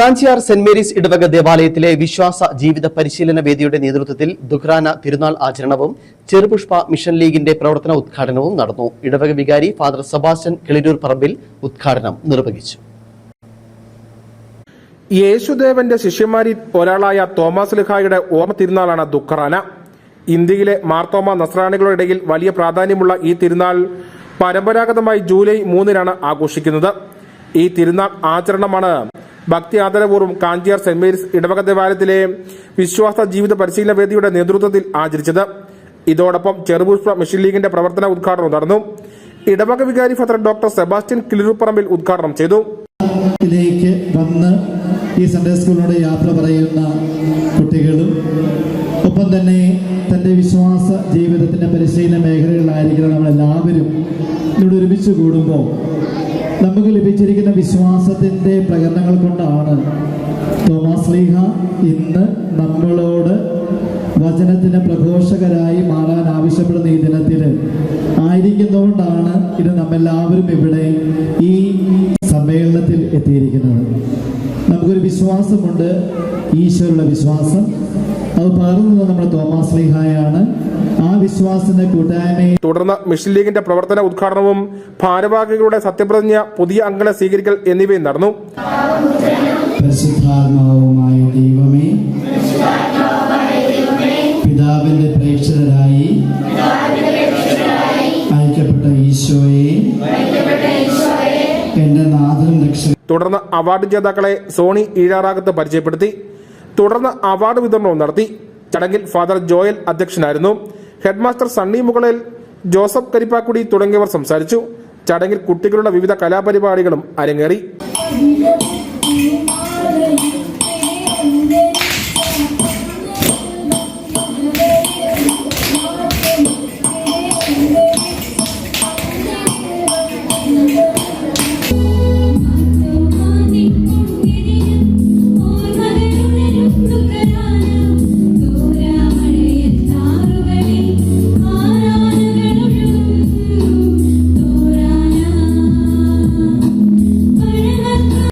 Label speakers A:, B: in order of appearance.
A: Kanchiyar saint Mary's ഇടവക ദേവാലയത്തിലെ വിശ്വാസ ജീവിത പരിശീലന വേദിയുടെ നേതൃത്വത്തിൽ ദുഖ്രാന തിരുനാൾ ആചരണവും ചെറുപുഷ്പ മിഷൻ ലീഗിന്റെ പ്രവർത്തന ഉദ്ഘാടനവും നടന്നു. ഇടവക വികാരി ഫാദർ സെബാസ്റ്റ്യൻ കിളിരൂർ പറമ്പിൽ ഉദ്ഘാടനം നിർവഹിച്ചു.
B: യേശുദേവന്റെ ശിഷ്യന്മാരിൽ ഒരാളായ തോമസ് ലിഹായുടെ ഓർമ്മ തിരുനാളാണ് ദുഃഖറാന. ഇന്ത്യയിലെ മാർത്തോമ നസ്രാണികളുടെ ഇടയിൽ വലിയ പ്രാധാന്യമുള്ള ഈ തിരുനാൾ പരമ്പരാഗതമായി ജൂലൈ മൂന്നിനാണ് ആഘോഷിക്കുന്നത്. ഈ തിരുനാൾ ആചരണമാണ് ഭക്തി ആദരപൂർവം കാഞ്ചിയാർ സെന്റ് മേരീസ് ഇടവക ദേവാലയത്തിലെ വിശ്വാസ ജീവിത പരിശീലന വേദിയുടെ നേതൃത്വത്തിൽ ആചരിച്ചത്. ഇതോടൊപ്പം ചെറുപുഷ്പ മിഷൻ ലീഗിന്റെ പ്രവർത്തന ഉദ്ഘാടനം നടന്നു. ഇടവക വികാരി ഫാദർ ഡോക്ടർ സെബാസ്റ്റ്യൻ കിളിരുപ്പറമ്പിൽ ഉദ്ഘാടനം ചെയ്തു. ിലേക്ക്
C: വന്ന് ഈ സൺഡേ സ്കൂളിലൂടെ യാത്ര പറയുന്ന കുട്ടികളും ഒപ്പം തന്നെ തന്റെ വിശ്വാസ ജീവിതത്തിന്റെ പരിശീലന മേഖലകളിലായിരിക്കണം നമ്മളെല്ലാവരും ഇവിടെ ഒരുമിച്ച് കൂടുമ്പോൾ നമുക്ക് ലഭിച്ചിരിക്കുന്ന വിശ്വാസത്തിന്റെ പ്രകടനങ്ങൾ കൊണ്ടാണ് തോമാസ് ലീഹ ഇന്ന് നമ്മളോട് വചനത്തിന് പ്രഘോഷകരായി മാറാൻ ആവശ്യപ്പെടുന്ന ഈ ദിനത്തിൽ ആയിരിക്കുന്നതുകൊണ്ടാണ് ഇത് നമ്മെല്ലാവരും ഇവിടെ ഈ സമ്മേളനത്തിൽ എത്തിയിരിക്കുന്നത്. നമുക്കൊരു വിശ്വാസമുണ്ട് ഈശ്വരുള്ള വിശ്വാസം. അത് പകർന്നത് നമ്മുടെ തോമസ് ലീഹായാണ്. ആ വിശ്വാസത്തിന്റെ കൂട്ടായ്മയെ
B: തുടർന്ന് മിഷൻ ലീഗിന്റെ പ്രവർത്തന ഉദ്ഘാടനവും ഭാരവാഹികളുടെ സത്യപ്രതിജ്ഞ പുതിയ അംഗങ്ങളെ സ്വീകരിക്കൽ എന്നിവയും നടന്നു.
C: പരിശുദ്ധാത്മാവുമായ ദൈവമേ പിതാവിന്റെ പ്രേക്ഷകരായി അയക്കപ്പെട്ട ഈശോയെ എന്റെ നാഥൻ രക്ഷ
B: തുടർന്ന് അവാർഡ് ജേതാക്കളെ സോണി ഈഴാറാകത്ത് പരിചയപ്പെടുത്തി. തുടർന്ന് അവാർഡ് വിതരണവും നടത്തി. ചടങ്ങിൽ ഫാദർ ജോയൽ അധ്യക്ഷനായിരുന്നു. ഹെഡ്മാസ്റ്റർ സണ്ണി മുകളിൽ ജോസഫ് കരിപ്പാക്കുടി തുടങ്ങിയവർ സംസാരിച്ചു. ചടങ്ങിൽ കുട്ടികളുടെ വിവിധ കലാപരിപാടികളും അരങ്ങേറി.